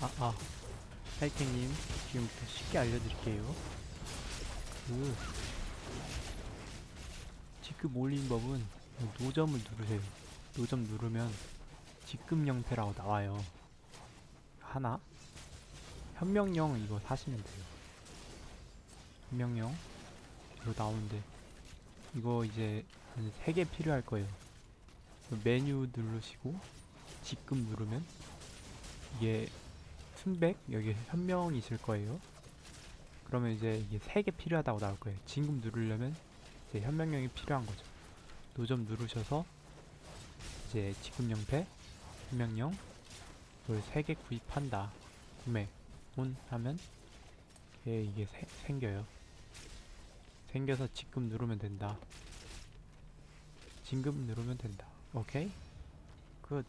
아, 아. 하이킹님, 지금부터 쉽게 알려드릴게요. 그, 직급 올린 법은 노점을 누르세요. 노점 누르면 직급 영패라고 나와요. 하나? 현명령 이거 사시면 돼요. 현명령. 이거 나오는데, 이거 이제 한 3개 필요할 거예요. 메뉴 누르시고, 직급 누르면, 이게 순백 여기 현명이 있을 거예요. 그러면 이제 이게 세개 필요하다고 나올 거예요. 진급 누르려면 이제 현명령이 필요한 거죠. 노점 누르셔서 이제 지급 영패, 현명령 이걸 세개 구입한다. 구매 온 하면 이게, 이게 세- 생겨요. 생겨서 지급 누르면 된다. 진급 누르면 된다. 오케이? 굿.